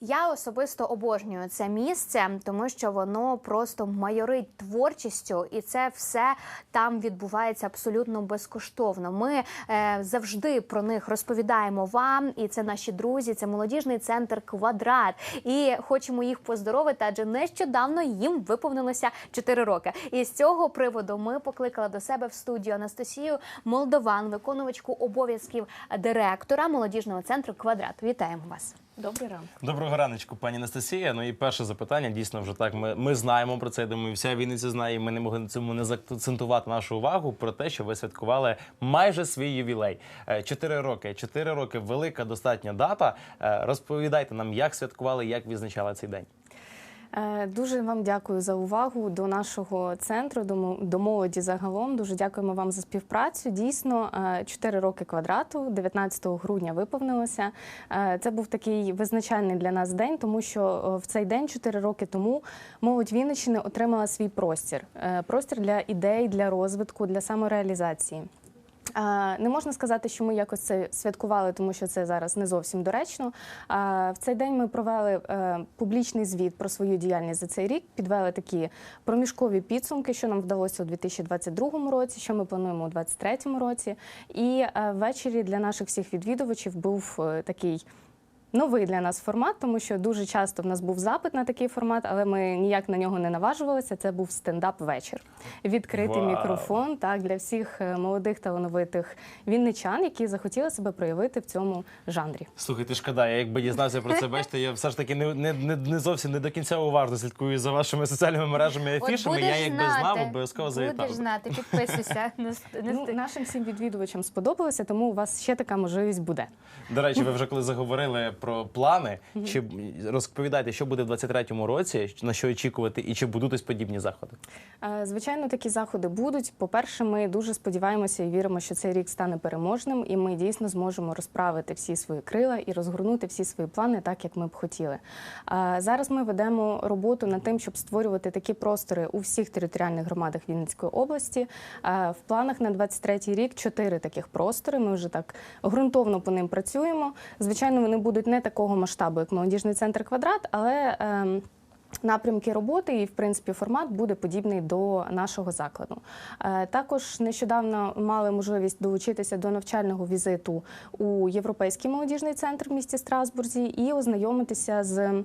Я особисто обожнюю це місце, тому що воно просто майорить творчістю, і це все там відбувається абсолютно безкоштовно. Ми е, завжди про них розповідаємо вам, і це наші друзі, це молодіжний центр Квадрат. І хочемо їх поздоровити, адже нещодавно їм виповнилося 4 роки. І з цього приводу ми покликали до себе в студію Анастасію Молдован, виконувачку обов'язків директора молодіжного центру Квадрат. Вітаємо вас. Добрий ранок. Доброго раночку, пані Анастасія. Ну і перше запитання дійсно вже так. Ми, ми знаємо про це. я Думаю, вся Вінниця знає. і Ми не могли на цьому не заакцентувати нашу увагу про те, що ви святкували майже свій ювілей. Е, Чотири роки. Чотири роки велика достатня дата. Е, Розповідайте нам, як святкували, як відзначали цей день. Е, Дуже вам дякую за увагу до нашого центру, до молоді загалом. Дуже дякуємо вам за співпрацю. Дійсно, 4 роки квадрату, 19 грудня виповнилося. Е, Це був такий визначальний для нас день, тому що е, в цей день, 4 роки тому, молодь Вінниччини отримала свій простір. Е, Простір для ідей, для розвитку, для самореалізації. Не можна сказати, що ми якось це святкували, тому що це зараз не зовсім доречно. В цей день ми провели е, публічний звіт про свою діяльність за цей рік, підвели такі проміжкові підсумки, що нам вдалося у 2022 році, що ми плануємо у 2023 році. І е, ввечері для наших всіх відвідувачів був е, такий. Новий для нас формат, тому що дуже часто в нас був запит на такий формат, але ми ніяк на нього не наважувалися. Це був стендап-вечір. Відкритий Вау. мікрофон так для всіх е, молодих талановитих вінничан, які захотіли себе проявити в цьому жанрі. Слухайте, шкода, я якби дізнався про це, бачите, я все ж таки не, не, не, не зовсім не до кінця уважно слідкую за вашими соціальними мережами і афішами. Я якби знати, знав, обов'язково завітав. Будеш знати, підписуйся. Ну, нашим всім відвідувачам сподобалося, тому у вас ще така можливість буде. До речі, ви вже коли заговорили про плани, чи розповідайте, що буде в 23-му році, на що очікувати, і чи будуть ось подібні заходи? Е, Звичайно, такі заходи будуть. По-перше, ми дуже сподіваємося і віримо, що цей рік стане переможним, і ми дійсно зможемо розправити всі свої крила і розгорнути всі свої плани так, як ми б хотіли. Е, Зараз ми ведемо роботу над тим, щоб створювати такі простори у всіх територіальних громадах Вінницької області. Е, В планах на 23-й рік чотири таких простори. Ми вже так ґрунтовно по ним працюємо. Звичайно, вони будуть не такого масштабу, як молодіжний центр квадрат, але ем, Напрямки роботи і, в принципі, формат буде подібний до нашого закладу. Е, Також нещодавно мали можливість долучитися до навчального візиту у Європейський молодіжний центр в місті Страсбурзі і ознайомитися з.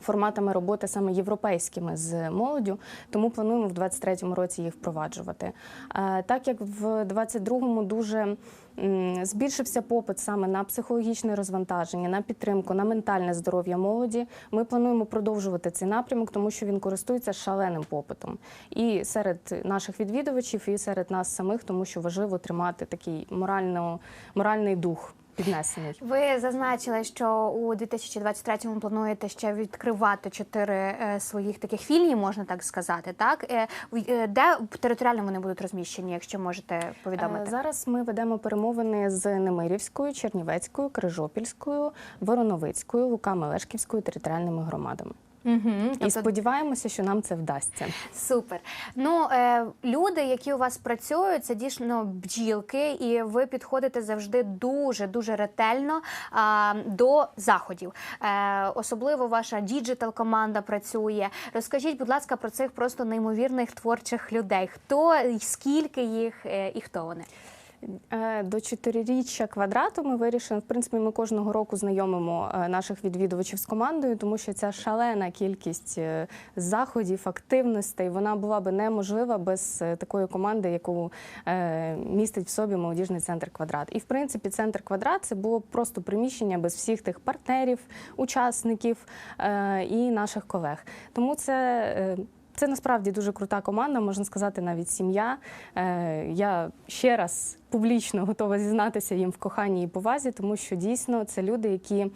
Форматами роботи саме європейськими з молоддю, тому плануємо в 23-му році їх впроваджувати. Е, Так як в 22-му дуже збільшився попит саме на психологічне розвантаження, на підтримку, на ментальне здоров'я молоді. Ми плануємо продовжувати цей напрямок, тому що він користується шаленим попитом і серед наших відвідувачів, і серед нас самих, тому що важливо тримати такий моральний дух піднесений. Ви зазначили, що у 2023-му плануєте ще відкривати чотири е, своїх таких філії, можна так сказати. Так Е, е, де територіально вони будуть розміщені, якщо можете повідомити? Зараз ми ведемо перемовини з Немирівською, Чернівецькою, Крижопільською, Вороновицькою, Лука-Мелешківською територіальними громадами. Угу. І сподіваємося, що нам це вдасться. Супер. Ну е, люди, які у вас працюють, це дійсно бджілки, і ви підходите завжди дуже дуже ретельно а, до заходів. Е, особливо ваша діджитал команда працює. Розкажіть, будь ласка, про цих просто неймовірних творчих людей. Хто скільки їх е, і хто вони? Е, До чотириріччя квадрату ми вирішили. В принципі, ми кожного року знайомимо е, наших відвідувачів з командою, тому що ця шалена кількість е, заходів, активностей вона була би неможлива без такої команди, яку містить в собі молодіжний центр квадрат. І в принципі, центр квадрат це було просто приміщення без всіх тих партнерів, учасників і наших колег. Тому це. Це насправді дуже крута команда, можна сказати, навіть сім'я. Е, Я ще раз публічно готова зізнатися їм в коханні і повазі, тому що дійсно це люди, які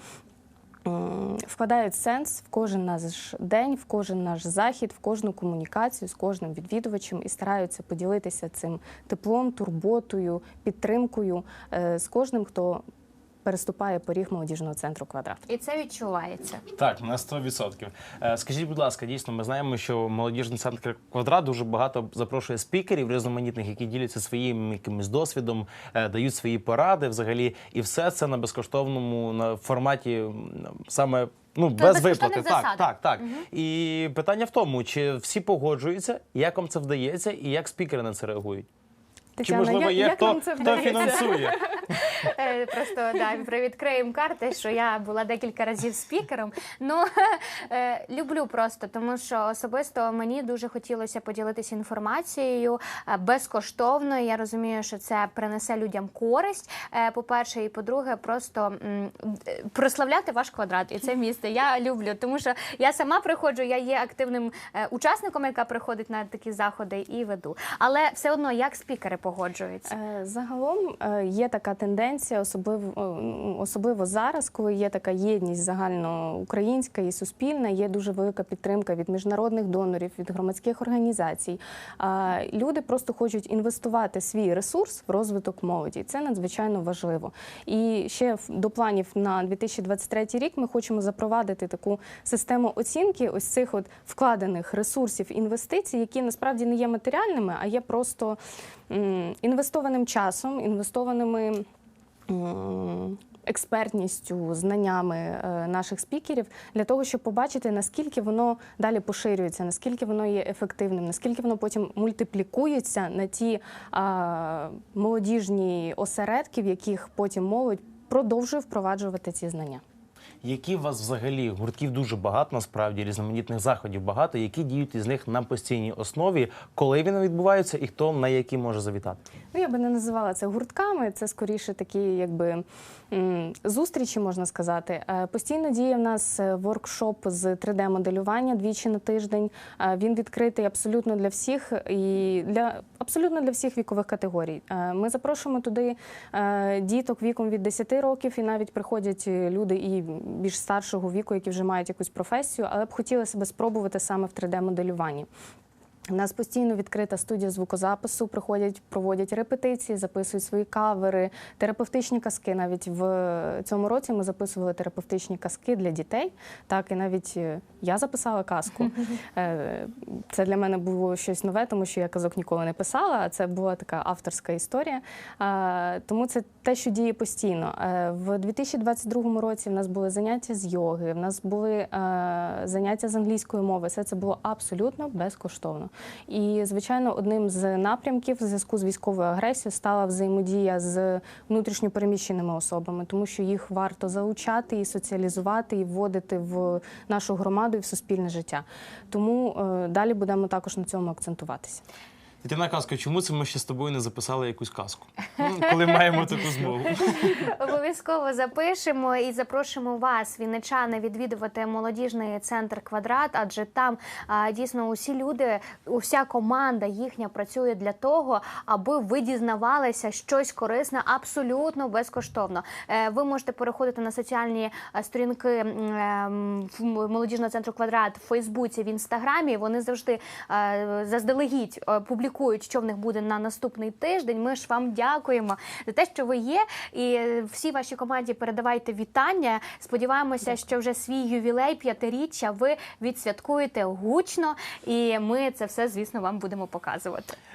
вкладають сенс в кожен наш день, в кожен наш захід, в кожну комунікацію з кожним відвідувачем і стараються поділитися цим теплом, турботою, підтримкою е, з кожним, хто переступає поріг молодіжного центру квадрат. І це відчувається. Так, на 100%. Е, Скажіть, будь ласка, дійсно, ми знаємо, що молодіжний центр квадрат дуже багато запрошує спікерів різноманітних, які діляться своїм якимось досвідом, е, дають свої поради взагалі, і все це на безкоштовному на форматі саме. Ну, на без виплати. Так, так, так. І питання в тому, чи всі погоджуються, як вам це вдається, і як спікери на це реагують? Чи можливо як- є як хто, вам це хто вдається? фінансує? Е, Просто да, привідкриємо карти, що я була декілька разів спікером. Ну е, люблю просто, тому що особисто мені дуже хотілося поділитися інформацією е, безкоштовно. Я розумію, що це принесе людям користь. По-перше, і по-друге, просто прославляти ваш квадрат і це місце. Я люблю, тому що я сама приходжу, я є активним учасником, яка приходить на такі заходи і веду. Але все одно як спікери погоджуються. Е, Загалом е, є така тенденція, особливо, особливо зараз, коли є така єдність загальноукраїнська і суспільна, є дуже велика підтримка від міжнародних донорів, від громадських організацій. Люди просто хочуть інвестувати свій ресурс в розвиток молоді. Це надзвичайно важливо. І ще до планів на 2023 рік ми хочемо запровадити таку систему оцінки ось цих от вкладених ресурсів інвестицій, які насправді не є матеріальними, а є просто інвестованим часом, інвестованими. Експертністю, знаннями е, наших спікерів для того, щоб побачити, наскільки воно далі поширюється, наскільки воно є ефективним, наскільки воно потім мультиплікується на ті молодіжні осередки, в яких потім молодь продовжує впроваджувати ці знання. Які вас взагалі гуртків дуже багато, насправді різноманітних заходів багато, які діють із них на постійній основі, коли вони відбуваються, і хто на які може завітати? Ну, я би не називала це гуртками, це скоріше такі, якби зустрічі, можна сказати. Е, Постійно діє в нас е, воркшоп з 3D-моделювання двічі на тиждень. Е, Він відкритий абсолютно для всіх і для абсолютно для всіх вікових категорій. Ми запрошуємо туди діток віком від 10 років, і навіть приходять люди і більш старшого віку, які вже мають якусь професію, але б хотіли себе спробувати саме в 3D-моделюванні. У нас постійно відкрита студія звукозапису. Приходять, проводять репетиції, записують свої кавери, терапевтичні казки. Навіть в цьому році ми записували терапевтичні казки для дітей. Так, і навіть е, я записала казку. Е, Це для мене було щось нове, тому що я казок ніколи не писала. А це була така авторська історія. Е, Тому це те, що діє постійно. Е, В 2022 році в нас були заняття з йоги, в нас були е, заняття з англійської мови. Все це було абсолютно безкоштовно. І, звичайно, одним з напрямків в зв'язку з військовою агресією стала взаємодія з внутрішньопереміщеними особами, тому що їх варто залучати і соціалізувати, і вводити в нашу громаду і в суспільне життя. Тому е, далі будемо також на цьому акцентуватися. Тетяна Казка, чому це ми ще з тобою не записали якусь казку? Ну, коли маємо таку змогу. Обов'язково запишемо і запрошуємо вас, вінничани, відвідувати молодіжний центр квадрат, адже там а, дійсно усі люди, уся команда їхня працює для того, аби ви дізнавалися щось корисне абсолютно безкоштовно. Е, Ви можете переходити на соціальні е, сторінки ем, молодіжного центру квадрат в Фейсбуці, в інстаграмі. Вони завжди е, заздалегідь е, публікують, що в них буде на наступний тиждень. Ми ж вам дякуємо за те, що ви є. І всі вашій команді передавайте вітання. Сподіваємося, що вже свій ювілей п'ятиріччя ви відсвяткуєте гучно, і ми це все, звісно, вам будемо показувати.